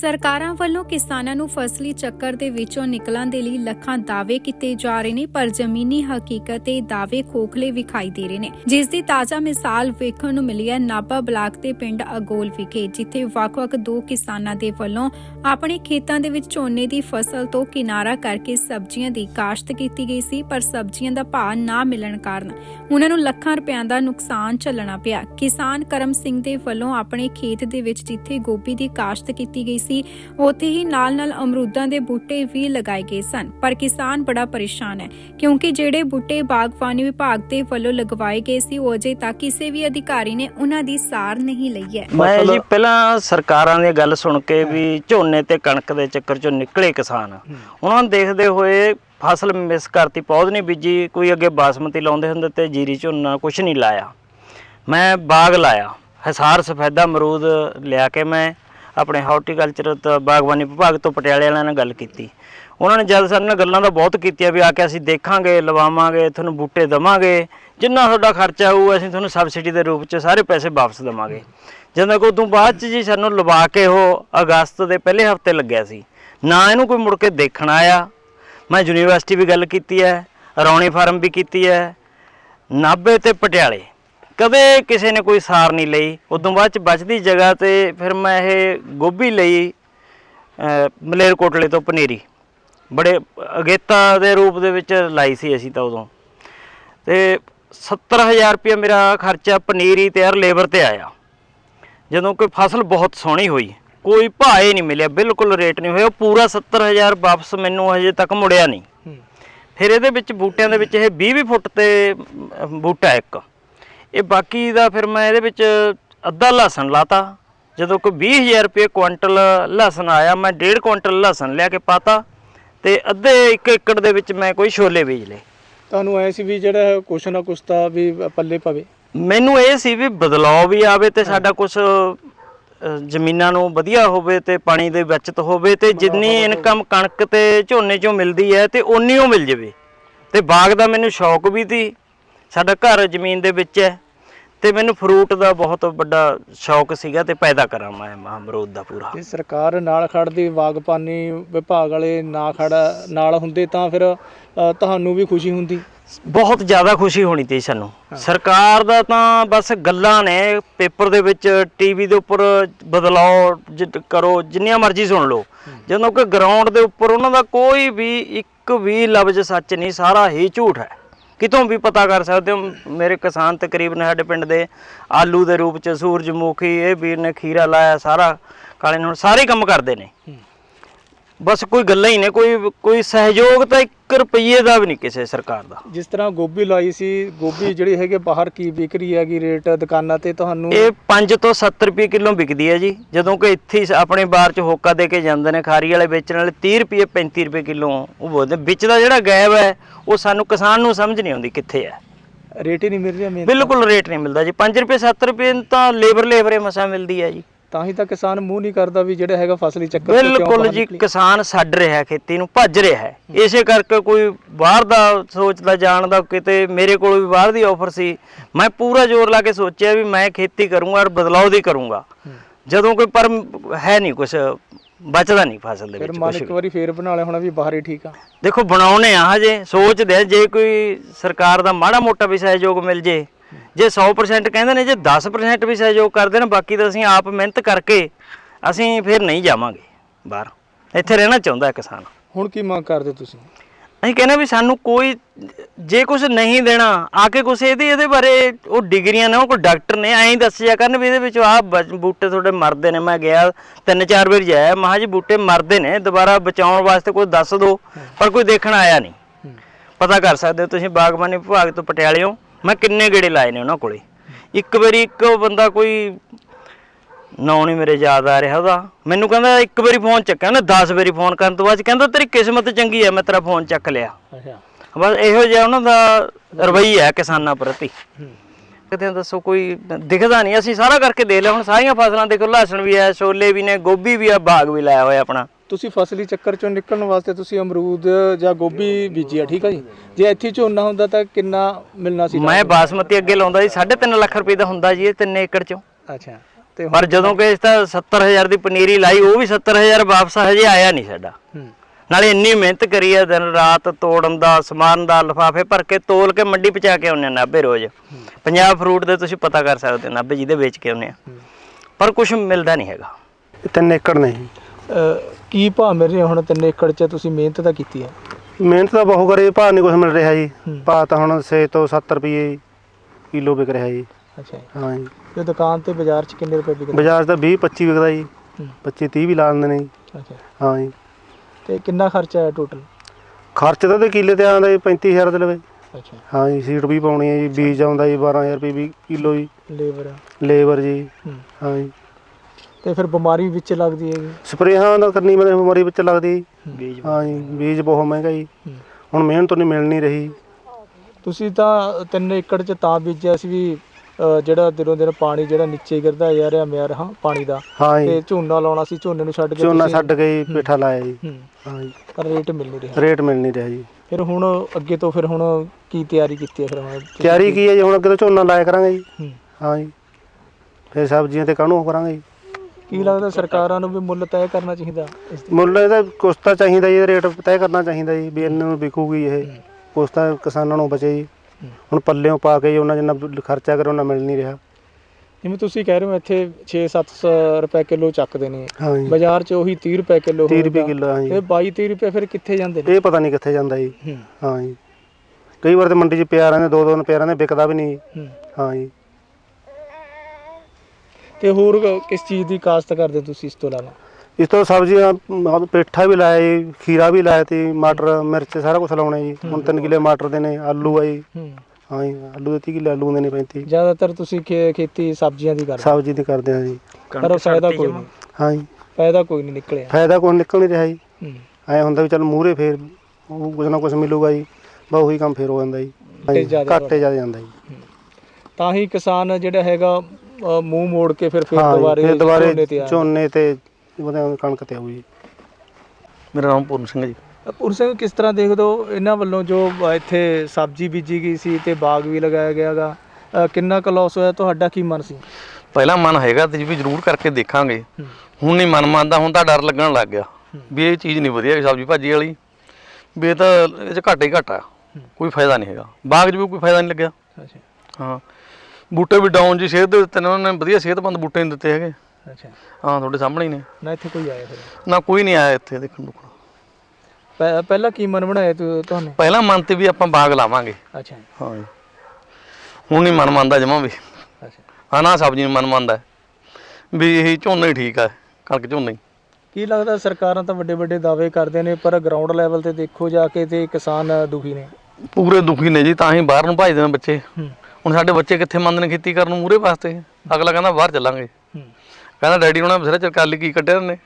ਸਰਕਾਰਾਂ ਵੱਲੋਂ ਕਿਸਾਨਾਂ ਨੂੰ ਫਸਲੀ ਚੱਕਰ ਦੇ ਵਿੱਚੋਂ ਨਿਕਲਣ ਦੇ ਲਈ ਲੱਖਾਂ ਦਾਅਵੇ ਕੀਤੇ ਜਾ ਰਹੇ ਨੇ, ਪਰ ਜ਼ਮੀਨੀ ਹਕੀਕਤ ਤੇ ਦਾਅਵੇ ਖੋਖਲੇ ਵਿਖਾਈ ਦੇ ਰਹੇ ਨੇ। ਜਿਸ ਦੀ ਤਾਜ਼ਾ ਮਿਸਾਲ ਵੇਖਣ ਨੂੰ ਮਿਲੀ ਹੈ, ਨਾਭਾ ਬਲਾਕ ਦੇ ਪਿੰਡ ਅਗੋਲ ਵਿਖੇ, ਜਿੱਥੇ ਵੱਖ-ਵੱਖ ਦੋ ਕਿਸਾਨਾਂ ਦੇ ਵੱਲੋਂ ਆਪਣੇ ਖੇਤਾਂ ਦੇ ਵਿੱਚ ਝੋਨੇ ਦੀ ਫਸਲ ਤੋਂ ਕਿਨਾਰਾ ਕਰਕੇ ਸਬਜ਼ੀਆਂ ਦੀ ਕਾਸ਼ਤ ਕੀਤੀ ਗਈ ਸੀ, ਪਰ ਸਬਜ਼ੀਆਂ ਦਾ ਭਾਅ ਨਾ ਮਿਲਣ ਕਾਰਨ ਉਹਨਾਂ ਨੂੰ ਲੱਖਾਂ ਰੁਪਇਆਂ ਦਾ ਨੁਕਸਾਨ ਝੱਲਣਾ ਪਿਆ। ਕਿਸਾਨ ਕਰਮ ਸਿੰਘ ਦੇ ਵੱਲੋਂ ਆਪਣੇ ਖੇਤ ਦੇ ਵਿੱਚ ਜਿੱਥੇ ਗੋਭੀ ਦੀ ਕਾਸ਼ਤ ਕੀਤੀ ਗਈ ਸੀ ਉੱਥੇ ਹੀ ਨਾਲ-ਨਾਲ ਅਮਰੂਦਾਂ ਦੇ ਬੂਟੇ ਵੀ ਲਗਾਏ ਗਏ ਸਨ। ਪਰ ਕਿਸਾਨ ਬੜਾ ਪਰੇਸ਼ਾਨ ਹੈ ਕਿਉਂਕਿ ਜਿਹੜੇ ਬੂਟੇ ਬਾਗਬਾਨੀ ਵਿਭਾਗ ਦੇ ਵੱਲੋਂ ਲਗਵਾਏ ਗਏ ਸੀ ਉਹ ਅਜੇ ਤੱਕ ਕਿਸੇ ਵੀ ਅਧਿਕਾਰੀ ਨੇ ਉਹਨਾਂ ਦੀ ਸਾਰ ਨਹੀਂ ਲਈ ਹੈ। ਮੈਂ ਜੀ ਪਹਿਲਾਂ ਸਰਕਾਰਾਂ ਦੀ ਗੱਲ ਸੁਣ ਕੇ ਵੀ ਝੋਨੇ ਤੇ ਕਣਕ ਦੇ ਚੱਕਰ ਚੋਂ ਨਿਕਲੇ ਕਿਸਾਨ। ਉਹਨਾਂ ਨੂੰ ਦੇਖਦੇ ਹੋਏ ਫਸਲ ਮਿਸ ਕਰਤੀ ਪੌਦ ਨਹੀਂ ਬੀਜੀ ਕੋਈ ਅੱਗੇ ਬਾਸਮਤੀ ਲਾਉਂਦੇ ਹੁੰਦੇ ਤੇ ਜੀਰੀ ਝੋਨਾ ਕੁਝ ਨਹੀਂ ਲਾਇਆ। ਮੈਂ ਬਾਗ ਲਾਇਆ ਹਸਾਰ ਸਫੈਦਾ ਅਮਰੂਦ ਲਿਆ ਕੇ ਮੈਂ ਆਪਣੇ ਹਾਰਟੀਕਲਚਰ ਤੇ ਬਾਗਬਾਨੀ ਵਿਭਾਗ ਤੋਂ ਪਟਿਆਲੇ ਵਾਲਿਆਂ ਨਾਲ ਗੱਲ ਕੀਤੀ। ਉਹਨਾਂ ਨੇ ਜਦ ਸਾਡੇ ਨਾਲ ਗੱਲਾਂ ਤਾਂ ਬਹੁਤ ਕੀਤੀਆਂ ਵੀ ਆ ਕੇ ਅਸੀਂ ਦੇਖਾਂਗੇ, ਲਵਾਵਾਂਗੇ, ਤੁਹਾਨੂੰ ਬੂਟੇ ਦਵਾਂਗੇ। ਜਿੰਨਾ ਤੁਹਾਡਾ ਖਰਚਾ ਹੋਊ, ਅਸੀਂ ਤੁਹਾਨੂੰ ਸਬਸਿਡੀ ਦੇ ਰੂਪ 'ਚ ਸਾਰੇ ਪੈਸੇ ਵਾਪਸ ਦਵਾਂਗੇ। ਜਦੋਂ ਕਿ ਉਦੋਂ ਬਾਅਦ 'ਚ ਜੀ ਸਾਨੂੰ ਲਵਾ ਕੇ ਉਹ ਅਗਸਤ ਦੇ ਪਹਿਲੇ ਹਫ਼ਤੇ ਲੱਗਿਆ ਸੀ। ਨਾ ਇਹਨੂੰ ਕੋਈ ਮੁੜ ਕੇ ਦੇਖਣ ਆਇਆ। ਮੈਂ ਯੂਨੀਵਰਸਿਟੀ ਵੀ ਗੱਲ ਕੀਤੀ ਹੈ, ਰੌਣੀ ਫਾਰਮ ਵੀ ਕੀਤੀ ਹੈ। ਨਾਭੇ ਤੇ ਪਟਿਆਲੇ। ਕਦੇ ਕਿਸੇ ਨੇ ਕੋਈ ਸਾਰ ਨਹੀਂ ਲਈ। ਉਦੋਂ ਬਾਅਦ ਚ ਬਚਦੀ ਜਗ੍ਹਾ ਤੇ ਫਿਰ ਮੈਂ ਇਹ ਗੋਭੀ ਲਈ ਮਲੇਰਕੋਟਲੇ ਤੋਂ ਪਨੀਰੀ। ਬੜੇ ਅਗੇਤਾ ਦੇ ਰੂਪ ਦੇ ਵਿੱਚ ਲਾਈ ਸੀ ਅਸੀਂ ਤਾਂ ਉਦੋਂ। ਤੇ 70000 ਰੁਪਏ ਮੇਰਾ ਖਰਚਾ ਪਨੀਰੀ ਤੇ ਯਾਰ ਲੇਬਰ ਤੇ ਆਇਆ। ਜਦੋਂ ਕੋਈ ਫਸਲ ਬਹੁਤ ਸੋਹਣੀ ਹੋਈ। ਕੋਈ ਹੀ ਨਹੀਂ ਮਿਲਿਆ ਬਿਲਕੁਲ ਰੇਟ ਨਹੀਂ ਹੋਇਆ। ਪੂਰਾ 70000 ਵਾਪਸ ਮੈਨੂੰ ਹਜੇ ਤੱਕ ਮੁੜਿਆ ਨਹੀਂ। ਫਿਰ ਇਹਦੇ ਵਿੱਚ ਬੂਟਿਆਂ ਦੇ ਵਿੱਚ ਇਹ 20 20 ਫੁੱਟ ਤੇ ਬੂਟਾ ਇੱਕ। ਇਹ ਬਾਕੀ ਦਾ ਫਿਰ ਮੈਂ ਇਹਦੇ ਵਿੱਚ ਅੱਧਾ ਲਹਸਨ ਲਾਤਾ। ਜਦੋਂ ਕੋਈ 20000 ਰੁਪਏ ਕੁਇੰਟਲ ਲਹਸਨ ਆਇਆ ਮੈਂ 1.5 ਕੁਇੰਟਲ ਲਹਸਨ ਲਿਆ ਕੇ ਪਾਤਾ ਤੇ ਅੱਧੇ ਇੱਕ ਏਕੜ ਦੇ ਵਿੱਚ ਮੈਂ ਕੋਈ ਛੋਲੇ ਬੀਜ ਲਏ। ਤੁਹਾਨੂੰ ਐ ਸੀ ਵੀ ਜਿਹੜਾ ਕੁਛ ਨਾ ਕੁਛ ਤਾਂ ਵੀ ਪੱਲੇ ਪਵੇ। ਮੈਨੂੰ ਇਹ ਸੀ ਵੀ ਬਦਲਾਅ ਵੀ ਆਵੇ ਤੇ ਸਾਡਾ ਕੁਝ ਜ਼ਮੀਨਾਂ ਨੂੰ ਵਧੀਆ ਹੋਵੇ ਤੇ ਪਾਣੀ ਦੀ ਬਚਤ ਹੋਵੇ ਤੇ ਜਿੰਨੀ ਇਨਕਮ ਕਣਕ ਤੇ ਝੋਨੇ ਚੋਂ ਮਿਲਦੀ ਹੈ ਤੇ ਓਨੀ ਓ ਮਿਲ ਜਾਵੇ। ਤੇ ਬਾਗ ਦਾ ਮੈਨੂੰ ਸ਼ੌਕ ਵੀ ਸੀ। ਸਾਡਾ ਘਰ ਜ਼ਮੀਨ ਦੇ ਵਿੱਚ ਹੈ। ਤੇ ਮੈਨੂੰ ਫਰੂਟ ਦਾ ਬਹੁਤ ਵੱਡਾ ਸ਼ੌਕ ਸੀਗਾ ਤੇ ਪੈਦਾ ਕਰਾਂ ਮੈਂ ਅਮਰੂਦ ਦਾ ਪੂਰਾ। ਜੇ ਸਰਕਾਰ ਨਾਲ ਖੜਦੀ ਬਾਗਬਾਨੀ ਵਿਭਾਗ ਵਾਲੇ ਨਾ ਖੜ ਨਾਲ ਹੁੰਦੇ ਤਾਂ ਫਿਰ ਤੁਹਾਨੂੰ ਵੀ ਖੁਸ਼ੀ ਹੁੰਦੀ? ਬਹੁਤ ਜ਼ਿਆਦਾ ਖੁਸ਼ੀ ਹੋਣੀ ਤੇ ਸਾਨੂੰ। ਸਰਕਾਰ ਦਾ ਤਾਂ ਬਸ ਗੱਲਾਂ ਨੇ ਪੇਪਰ ਦੇ ਵਿੱਚ ਟੀਵੀ ਦੇ ਉੱਪਰ ਬਦਲਾਓ ਕਰੋ ਜਿੰਨੀਆਂ ਮਰਜ਼ੀ ਸੁਣ ਲਓ। ਜਦੋਂ ਕਿ ਗਰਾਊਂਡ ਦੇ ਉੱਪਰ ਉਹਨਾਂ ਦਾ ਕੋਈ ਵੀ ਇੱਕ ਵੀ ਲਫ਼ਜ਼ ਸੱਚ ਨਹੀਂ ਸਾਰਾ ਹੀ ਝੂਠ ਹੈ। ਕਿਤੋਂ ਵੀ ਪਤਾ ਕਰ ਸਕਦੇ ਹੋ, ਮੇਰੇ ਕਿਸਾਨ ਤਕਰੀਬਨ ਸਾਡੇ ਪਿੰਡ ਦੇ ਆਲੂ ਦੇ ਰੂਪ ਚ, ਸੂਰਜਮੁਖੀ, ਇਹ ਵੀਰ ਨੇ ਖੀਰਾ ਲਾਇਆ ਸਾਰਾ, ਕਾਲੇ ਨੂੰ ਸਾਰੇ ਕੰਮ ਕਰਦੇ ਨੇ। ਬਸ ਕੋਈ ਗੱਲਾਂ ਹੀ ਨੇ ਕੋਈ ਕੋਈ ਸਹਿਯੋਗ ਤਾਂ 1 ਰੁਪਈਏ ਦਾ ਵੀ ਨਹੀਂ ਕਿਸੇ ਸਰਕਾਰ ਦਾ। ਜਿਸ ਤਰ੍ਹਾਂ ਗੋਭੀ ਲਾਈ ਸੀ ਗੋਭੀ ਜਿਹੜੀ ਹੈਗੀ ਬਾਹਰ ਕੀ ਵਿਕ ਰਹੀ ਹੈਗੀ ਰੇਟ ਦੁਕਾਨਾਂ ਤੇ ਤੁਹਾਨੂੰ? ਇਹ 5 ਤੋਂ 70 ਰੁਪਏ ਕਿਲੋ ਵਿਕਦੀ ਹੈ ਜੀ। ਜਦੋਂ ਕਿ ਇੱਥੇ ਆਪਣੇ ਬਾਰ ਚ ਹੋਕਾ ਦੇ ਕੇ ਜਾਂਦੇ ਨੇ ਖਾਰੀ ਵਾਲੇ ਵੇਚਣ ਵਾਲੇ 30 ਰੁਪਏ 35 ਰੁਪਏ ਕਿਲੋ। ਉਹ ਬੋਲਦੇ ਵਿੱਚ ਦਾ ਜਿਹੜਾ ਗੈਪ ਹੈ ਉਹ ਸਾਨੂੰ ਕਿਸਾਨ ਨੂੰ ਸਮਝ ਨਹੀਂ ਆਉਂਦੀ ਕਿੱਥੇ ਹੈ। ਰੇਟ ਹੀ ਨਹੀਂ ਮਿਲ ਰਿਹਾ ਬਿਲਕੁਲ ਰੇਟ ਨਹੀਂ ਮਿਲਦਾ ਜੀ। 5 ਰੁਪਏ 7 ਰੁਪਏ ਤਾਂ ਲੇਬਰ ਲੇਬਰੇ ਮਸਾ ਮਿਲਦੀ ਹੈ ਜੀ। ਤਾਂ ਹੀ ਤਾਂ ਕਿਸਾਨ ਮੂੰਹ ਨਹੀਂ ਕਰਦਾ ਵੀ ਜਿਹੜਾ ਹੈਗਾ ਫਸਲੀ ਚੱਕਰ ਤੋਂ ਕਿਉਂ ਬਿਲਕੁਲ ਬਾਹਰ ਜੀ ਨਿਕਲੀ। ਕਿਸਾਨ ਛੱਡ ਰਿਹਾ ਖੇਤੀ ਨੂੰ ਭੱਜ ਰਿਹਾ ਹੈ। ਇਸੇ ਕਰਕੇ ਕੋਈ ਬਾਹਰ ਦਾ ਸੋਚਦਾ ਜਾਣ ਦਾ ਕਿਤੇ ਮੇਰੇ ਕੋਲ ਵੀ ਬਾਹਰ ਦੀ ਆਫਰ ਸੀ। ਮੈਂ ਪੂਰਾ ਜ਼ੋਰ ਲਾ ਕੇ ਸੋਚਿਆ ਵੀ ਮੈਂ ਖੇਤੀ ਕਰੂੰਗਾ ਔਰ ਬਦਲਾਅ ਦੀ ਕਰੂੰਗਾ। ਜਦੋਂ ਕੋਈ ਪਰ ਹੈ ਨਹੀਂ ਕੁਝ ਬਚਦਾ ਨਹੀਂ ਫਸਲ ਦੇ ਫਿਰ ਵਿੱਚ ਮਨ ਕੁਝ ਇੱਕ ਵਾਰੀ ਫੇਰ ਬਣਾ ਲਿਆ ਹੋਣਾ ਵੀ ਬਾਹਰ ਹੀ ਠੀਕ ਆ। ਦੇਖੋ ਬਣਾਉਣੇ ਆ ਹਜੇ ਸੋਚਦੇ ਆ ਜੇ ਕੋਈ ਸਰਕਾਰ ਦਾ ਮਾੜਾ ਮੋਟਾ ਵੀ ਸਹਿਯੋਗ ਮਿਲ ਜੇ ਜੇ 100% ਕਹਿੰਦੇ ਨੇ ਜੇ 10% ਵੀ ਸਹਿਯੋਗ ਕਰਦੇ ਨੇ ਬਾਕੀ ਤਾਂ ਅਸੀਂ ਆਪ ਮਿਹਨਤ ਕਰਕੇ ਅਸੀਂ ਫਿਰ ਨਹੀਂ ਜਾਵਾਂਗੇ ਬਾਹਰ। ਇੱਥੇ ਰਹਿਣਾ ਚਾਹੁੰਦਾ ਹੈ ਕਿਸਾਨ। ਹੁਣ ਕੀ ਮੰਗ ਕਰਦੇ ਤੁਸੀਂ? ਅਸੀਂ ਕਹਿੰਦੇ ਵੀ ਸਾਨੂੰ ਕੋਈ ਜੇ ਕੁਝ ਨਹੀਂ ਦੇਣਾ ਆ ਕੇ ਕੁਝ ਇਹਦੇ ਇਹਦੇ ਬਾਰੇ ਉਹ ਡਿਗਰੀਆਂ ਨੇ ਉਹ ਕੋਈ ਡਾਕਟਰ ਨੇ ਐਂ ਦੱਸਿਆ ਕਰਨ ਵੀ ਇਹਦੇ ਵਿੱਚ ਬ- ਬੂਟੇ ਤੁਹਾਡੇ ਮਰਦੇ ਨੇ ਮੈਂ ਗਿਆ ਤਿੰਨ ਚਾਰ ਵਾਰ ਜਾਇਆ ਮਹਾਂ ਜੀ ਬੂਟੇ ਮਰਦੇ ਨੇ ਦੁਬਾਰਾ ਬਚਾਉਣ ਵਾਸਤੇ ਕੋਈ ਦੱਸ ਦਿਓ ਪਰ ਕੋਈ ਦੇਖਣ ਆਇਆ ਨਹੀਂ। ਪਤਾ ਕਰ ਸਕਦੇ ਹੋ ਤੁਸੀਂ ਬਾਗਬਾਨੀ ਵਿਭਾਗ ਤੋਂ ਪਟਿਆਲਿਓਂ ਮੈਂ ਕਿੰਨੇ ਗੇੜੇ ਲਾਏ ਨੇ ਉਹਨਾਂ ਕੋਲੇ। ਇੱਕ ਵਾਰੀ ਇੱਕ ਬੰਦਾ ਕੋਈ ਨਾਂ ਨਹੀਂ ਮੇਰੇ ਯਾਦ ਆ ਰਿਹਾ ਉਹਦਾ। ਮੈਨੂੰ ਕਹਿੰਦਾ ਇੱਕ ਵਾਰੀ ਫੋਨ ਚੱਕਿਆ ਉਹਨੇ 10 ਵਾਰੀ ਫੋਨ ਕਰਨ ਤੋਂ ਬਾਅਦ ਕਹਿੰਦਾ ਤੇਰੀ ਕਿਸਮਤ ਚੰਗੀ ਹੈ ਮੈਂ ਤੇਰਾ ਫੋਨ ਚੱਕ ਲਿਆ। ਅੱਛਾ। ਬਸ ਇਹੋ ਜਿਹਾ ਉਹਨਾਂ ਦਾ ਰਵੱਈਆ ਹੈ ਕਿਸਾਨਾਂ ਪ੍ਰਤੀ। ਕਿਤੇ ਦੱਸੋ ਕੋਈ ਦਿਖਦਾ ਨਹੀਂ। ਅਸੀਂ ਸਾਰਾ ਕਰਕੇ ਦੇ ਲਿਆ ਹੁਣ ਸਾਰੀਆਂ ਫਸਲਾਂ ਦੇਖੋ ਲਹਸਣ ਵੀ ਹੈ ਛੋਲੇ ਵੀ ਨੇ ਗੋਭੀ ਵੀ ਆ ਬਾਗ ਵੀ ਲਾਇਆ ਹੋਇਆ ਆਪਣਾ। ਤੁਸੀਂ ਫਸਲੀ ਚੱਕਰ ਚੋਂ ਨਿਕਲਣ ਵਾਸਤੇ ਤੁਸੀਂ ਅਮਰੂਦ ਜਾਂ ਗੋਭੀ ਬੀਜੀ ਆ ਠੀਕ ਆ ਜੀ? ਜੇ ਇੱਥੇ ਝੋਨਾ ਹੁੰਦਾ ਤਾਂ ਕਿੰਨਾ ਮਿਲਣਾ ਸੀ ਮੈਂ ਬਾਸਮਤੀ ਅੱਗੇ ਲਾਉਂਦਾ ਸੀ 3.5 ਲੱਖ ਰੁਪਏ ਦਾ ਹੁੰਦਾ ਜੀ ਇਹ 3 ਏਕੜ ਚੋਂ। ਅੱਛਾ ਤੇ ਪਰ ਜਦੋਂ ਕਿ ਇਸ ਤਾਂ 70000 ਦੀ ਪਨੀਰੀ ਲਾਈ ਉਹ ਵੀ 70000 ਵਾਪਸ ਹਜੇ ਆਇਆ ਨਹੀਂ ਸਾਡਾ। ਨਾਲੇ ਇੰਨੀ ਮਿਹਨਤ ਕਰੀ ਹੈ ਦਿਨ ਰਾਤ ਤੋੜਨ ਦਾ ਸਮਾਨ ਦਾ ਲਫਾਫੇ ਭਰ ਕੇ ਤੋਲ ਕੇ ਮੰਡੀ ਪਹੁੰਚਾ ਕੇ ਆਉਂਦੇ ਆ ਨਾਭੇ ਰੋਜ਼। ਪੰਜਾਬ ਫਰੂਟ ਦੇ ਤੁਸੀਂ ਪਤਾ ਕਰ ਸਕਦੇ ਨਾਭੇ ਜਿਹਦੇ ਵੇਚ ਕੇ ਆਉਂਦੇ ਆ। ਪਰ ਕੁਝ ਮਿਲਦਾ ਨਹੀਂ ਹੈਗਾ। ਤਿੰਨ ਏਕੜ ਨੇ ਜੀ। ਅਹ ਕੀ ਭਾਅ ਮਿਲ ਰਿਹਾ ਹੁਣ ਤਿੰਨ ਏਕੜ 'ਚ? ਤੁਸੀਂ ਮਿਹਨਤ ਤਾਂ ਕੀਤੀ ਹੈ। ਮਿਹਨਤ ਤਾਂ ਬਹੁਤ ਕਰੀ ਭਾਅ ਨਹੀਂ ਕੁਝ ਮਿਲ ਰਿਹਾ ਜੀ। ਹੂੰ। ਭਾਅ ਤਾਂ ਹੁਣ 6 ਤੋਂ 7 ਰੁਪਏ ਕਿਲੋ ਵਿਕ ਰਿਹਾ ਜੀ। ਅੱਛਾ ਜੀ। ਹਾਂ ਜੀ। ਤੇ ਦੁਕਾਨ ਤੇ ਬਾਜ਼ਾਰ 'ਚ ਕਿੰਨੇ ਰੁਪਏ ਵਿਕਦਾ? ਬਾਜ਼ਾਰ ਤਾਂ 20 25 ਵਿਕਦਾ ਜੀ। ਹੂੰ। 25 30 ਵੀ ਲਾ ਦਿੰਦੇ ਨੇ ਜੀ। ਅੱਛਾ। ਹਾਂ ਜੀ। ਤੇ ਕਿੰਨਾ ਖਰਚਾ ਆਇਆ ਟੋਟਲ ਖਰਚ ਤਾਂ ਤੇ ਕਿੱਲੇ ਤੇ ਆਉਂਦਾ ਜੀ 35000 ਦੇ ਲਵੇ। ਅੱਛਾ। ਹਾਂ ਜੀ ਸੀਟ ਵੀ ਪਾਉਣੀ ਹੈ ਜੀ ਬੀਜ ਆਉਂਦਾ ਜੀ 12000 ਰੁਪਏ ਵੀ ਕਿਲੋ ਜੀ। ਲੇਬਰ। ਲੇਬਰ ਜੀ। ਹਾਂ ਜੀ। ਤੇ ਫਿਰ ਬਿਮਾਰੀ ਵਿੱਚ ਲੱਗਦੀ ਹੈਗੀ ਸਪਰੇਹਾਂ ਦਾ ਕਰਨੀ ਮੈਨੂੰ ਬਿਮਾਰੀ ਵਿੱਚ ਲੱਗਦੀ। ਬੀਜ ਹਾਂ ਜੀ ਬੀਜ ਬਹੁਤ ਮਹਿੰਗਾ ਜੀ। ਹੂੰ। ਹੁਣ ਮਿਹਨਤ ਨਹੀਂ ਮਿਲ ਨਹੀਂ ਰਹੀ। ਤੁਸੀਂ ਤਾਂ ਤਿੰਨ ਏਕੜ 'ਚ ਤਾਂ ਬੀਜਿਆ ਸੀ ਵੀ ਜਿਹੜਾ ਦਿਨੋਂ ਦਿਨ ਪਾਣੀ ਜਿਹੜਾ ਨੀਚੇ ਗਿਰਦਾ ਜਾ ਰਿਹਾ ਮਿਆਰ ਹਾਂ ਪਾਣੀ ਦਾ। ਹਾਂ ਤੇ ਜੀ ਝੋਨਾ ਲਾਉਣਾ ਸੀ ਝੋਨੇ ਨੂੰ ਛੱਡ ਕੇ ਝੋਨਾ ਤੁਸੀਂ- ਛੱਡ ਕੇ ਜੀ ਪੇਠਾ ਲਾਇਆ ਜੀ। ਹੂੰ। ਹਾਂ ਜੀ। ਪਰ ਰੇਟ ਮਿਲ ਨਹੀਂ ਰਿਹਾ। ਰੇਟ ਮਿਲ ਨਹੀਂ ਰਿਹਾ ਜੀ। ਫਿਰ ਹੁਣ ਅੱਗੇ ਤੋਂ ਫਿਰ ਹੁਣ ਕੀ ਤਿਆਰੀ ਕੀਤੀ ਹੈ ਫਿਰ ਹੁਣ? ਤਿਆਰੀ ਕੀ ਹੈ ਜੀ ਹੁਣ ਅੱਗੇ ਤੋਂ ਝੋਨਾ ਲਾਇਆ ਕਰਾਂਗੇ ਜੀ। ਹੂੰ। ਹਾਂ ਜੀ। ਫਿਰ ਸਬਜ਼ੀਆਂ ਤੇ ਕਾਹਨੂੰ ਉਹ ਕਰਾਂਗੇ ਜੀ। ਕੀ ਲੱਗਦਾ ਸਰਕਾਰਾਂ ਨੂੰ ਵੀ ਮੁੱਲ ਤੈਅ ਕਰਨਾ ਚਾਹੀਦਾ? ਇਸ ਦੀ? ਮੁੱਲ ਇਹਦਾ ਕੁਛ ਤਾਂ ਚਾਹੀਦਾ ਜੀ ਰੇਟ ਤੈਅ ਕਰਨਾ ਚਾਹੀਦਾ ਜੀ ਵੀ ਇਹਨਾਂ ਨੂੰ ਵਿਕੂਗੀ ਇਹ। ਕੁਛ ਤਾਂ ਕਿਸਾਨਾਂ ਨੂੰ ਬਚੇ ਜੀ। ਹੂੰ। ਹੁਣ ਪੱਲਿਓਂ ਪਾ ਕੇ ਜੀ ਉਹਨਾਂ ਜਿੰਨਾ ਖਰਚਾ ਕਰੋ ਉਹਨਾਂ ਮਿਲ ਨਹੀਂ ਰਿਹਾ। ਜਿਵੇਂ ਤੁਸੀਂ ਕਹਿ ਰਹੇ ਹੋ ਇੱਥੇ 6-700 ਰੁਪਏ ਕਿਲੋ ਚੱਕਦੇ ਨੇ। ਹਾਂ ਜੀ। ਬਾਜ਼ਾਰ 'ਚ ਉਹੀ 30 ਰੁਪਏ ਕਿਲੋ 30 ਰੁਪਏ ਕਿਲੋ ਹਾਂ ਜੀ। ਇਹ 22-30 ਰੁਪਏ ਫਿਰ ਕਿੱਥੇ ਜਾਂਦੇ ਨੇ? ਇਹ ਪਤਾ ਨਹੀਂ ਕਿੱਥੇ ਜਾਂਦਾ ਜੀ। ਹੂੰ। ਹਾਂ ਜੀ। ਕਈ ਵਾਰ ਤੇ ਮੰਡੀ 'ਚ ਪਿਆ ਰਹਿੰਦੇ ਦੋ ਦੋ ਪਿਆ ਰਹਿੰਦੇ ਵਿਕਦਾ ਵੀ ਨਹੀਂ ਹੂੰ। ਹਾਂ ਜੀ। ਤੇ ਹੋਰ ਕਿਸ ਚੀਜ਼ ਦੀ ਕਾਸ਼ਤ ਕਰਦੇ ਹੋ ਤੁਸੀਂ ਇਸ ਤੋਂ ਇਲਾਵਾ? ਇਸ ਤੋਂ ਸਬਜ਼ੀਆਂ ਮ, ਪੇਠਾ ਵੀ ਲਾਇਆ ਜੀ ਖੀਰਾ ਵੀ ਲਾਇਆ ਤੇ ਮਟਰ ਮਿਰਚ ਸਾਰਾ ਕੁਝ ਲਾਉਣਾ ਜੀ। ਹੁਣ 3 ਕਿਲੇ ਮਟਰ ਦੇ ਨੇ ਆਲੂ ਆ ਜੀ। ਹੂੰ। ਹਾਂ ਜੀ ਆਲੂ ਦੇ 30 ਕਿਲੇ ਆਲੂ ਦੇ ਨੇ 35 ਜ਼ਿਆਦਾਤਰ ਤੁਸੀਂ ਖੇ- ਖੇਤੀ ਸਬਜ਼ੀਆਂ ਦੀ ਕਰਦੇ ਸਬਜ਼ੀ ਦੀ ਕਰਦੇ ਹਾਂ ਜੀ। ਪਰ ਉਹ ਫਾਇਦਾ ਕੋਈ ਨਹੀਂ। ਹਾਂ ਜੀ। ਫਾਇਦਾ ਕੋਈ ਨਹੀਂ ਨਿਕਲਿਆ। ਫਾਇਦਾ ਕੋਈ ਨਿਕਲ ਨਹੀਂ ਰਿਹਾ ਜੀ। ਹੂੰ। ਐ ਹੁੰਦਾ ਵੀ ਚੱਲ ਮੂਹਰੇ ਫੇਰ ਉਹ ਕੁਝ ਨਾ ਕੁਝ ਮਿਲੂਗਾ ਜੀ ਬਸ ਉਹੀ ਕੰਮ ਫੇਰ ਹੋ ਜਾਂਦਾ ਜੀ। ਘਾਟੇ ਜ਼ਿਆਦਾ ਘਾਟੇ ਜ਼ਿਆਦਾ ਜਾਂਦਾ ਜੀ। ਤਾਂ ਹੀ ਕਿਸਾਨ ਜਿਹੜਾ ਹੈਗਾ ਅ, ਮੂੰਹ ਮੋੜ ਕੇ ਫਿਰ ਫਿਰ ਹਾਂ ਜੀ, ਦੁਬਾਰੇ ਫਿਰ ਦੁਬਾਰੇ ਝੋਨੇ ਤੇ ਆ ਝੋਨੇ ਤੇ ਉਹਦੇ ਕਣਕ ਤੇ ਆਊ ਜੀ। ਮੇਰਾ ਨਾਮ ਪੂਰਨ ਸਿੰਘ ਜੀ। ਪੁਰ ਸਿੰਘ ਕਿਸ ਤਰ੍ਹਾਂ ਦੇਖਦੇ ਹੋ ਇਹਨਾਂ ਵੱਲੋਂ ਜੋ ਅ, ਇੱਥੇ ਸਬਜ਼ੀ ਬੀਜੀ ਗਈ ਸੀ ਤੇ ਬਾਗ ਵੀ ਲਗਾਇਆ ਗਿਆਗਾ ਕਿੰਨਾ ਕੁ ਲਾਸ ਹੋਇਆ? ਤੁਹਾਡਾ ਕੀ ਮਨ ਸੀ? ਪਹਿਲਾਂ ਮਨ ਹੈਗਾ ਤੇ ਵੀ ਜ਼ਰੂਰ ਕਰਕੇ ਦੇਖਾਂਗੇ। ਹੁਣ ਨਹੀਂ ਮਨ ਮੰਨਦਾ ਹੁਣ ਤਾਂ ਡਰ ਲੱਗਣ ਲੱਗ ਗਿਆ। ਵੀ ਇਹ ਚੀਜ਼ ਨਹੀਂ ਵਧੀਆ ਸਬਜ਼ੀ ਭਾਜੀ ਵਾਲੀ। ਵੀ ਇਹ ਤਾਂ ਇਹ ਚ ਘਾਟਾ ਹੀ ਘਾਟਾ। ਕੋਈ ਫਾਇਦਾ ਨਹੀਂ ਹੈਗਾ। ਬਾਗ 'ਚ ਵੀ ਕੋਈ ਫਾਇਦਾ ਨਹੀਂ ਲੱਗਿਆ। ਅੱਛਾ। ਹਾਂ। ਬੂਟੇ ਵੀ ਡਾਊਨ ਜੀ ਸਿਹਤ ਦੇ ਦਿੱਤੇ ਨੇ ਉਹਨਾਂ ਨੇ ਵਧੀਆ ਸਿਹਤਮੰਦ ਬੂਟੇ ਨਹੀਂ ਦਿੱਤੇ ਹੈਗੇ। ਅੱਛਾ। ਹਾਂ ਤੁਹਾਡੇ ਸਾਹਮਣੇ ਹੀ ਨੇ। ਨਾ ਇੱਥੇ ਕੋਈ ਆਇਆ ਫਿਰ ਨਾ ਕੋਈ ਨਹੀਂ ਆਇਆ ਇੱਥੇ ਦੇਖਣ ਨੂੰ। ਪਹਿ- ਪਹਿਲਾਂ ਕੀ ਮਨ ਬਣਾਇਆ ਤੂੰ ਤੁਹਾਨੂੰ? ਪਹਿਲਾਂ ਮਨ ਤੇ ਵੀ ਆਪਾਂ ਬਾਗ ਲਾਵਾਂਗੇ। ਅੱਛਾ। ਹਾਂ ਜੀ। ਹੁਣ ਨਹੀਂ ਮਨ ਮੰਨਦਾ ਜਮਾਂ ਵੀ। ਅੱਛਾ। ਹਾਂ ਨਾ ਸਬਜ਼ੀ ਨੂੰ ਮਨ ਮੰਨਦਾ। ਹੈ। ਵੀ ਇਹ ਝੋਨਾ ਹੀ ਠੀਕ ਆ ਕਣਕ ਝੋਨਾ ਹੀ। ਕੀ ਲੱਗਦਾ ਸਰਕਾਰਾਂ ਤਾਂ ਵੱਡੇ ਵੱਡੇ ਦਾਅਵੇ ਕਰਦੇ ਨੇ ਪਰ ਗਰਾਊਂਡ ਲੈਵਲ ਤੇ ਦੇਖੋ ਜਾ ਕੇ ਤੇ ਕਿਸਾਨ ਦੁਖੀ ਨੇ। ਪੂਰੇ ਦੁਖੀ ਨੇ ਜੀ ਤਾਂ ਹੀ ਬਾਹਰ ਨੂੰ ਭਜਦੇ ਨੇ ਬੱਚੇ। ਹੂੰ। ਹੁਣ ਸਾਡੇ ਬੱਚੇ ਕਿੱਥੇ ਮੰਨਦੇ ਨੇ ਖੇਤੀ ਕਰਨ ਨੂੰ ਮੂਰੇ ਵਾਸਤੇ? ਅਗਲਾ ਕਹਿੰਦਾ ਬਾਹਰ ਚੱਲਾਂਗੇ। ਕਹਿੰਦਾ ਡੈਡੀ ਉਹਨਾਂ ਬਸਰਾ ਚਰਕਾਲੀ ਕੀ ਕੱਢਿਆ ਨੇ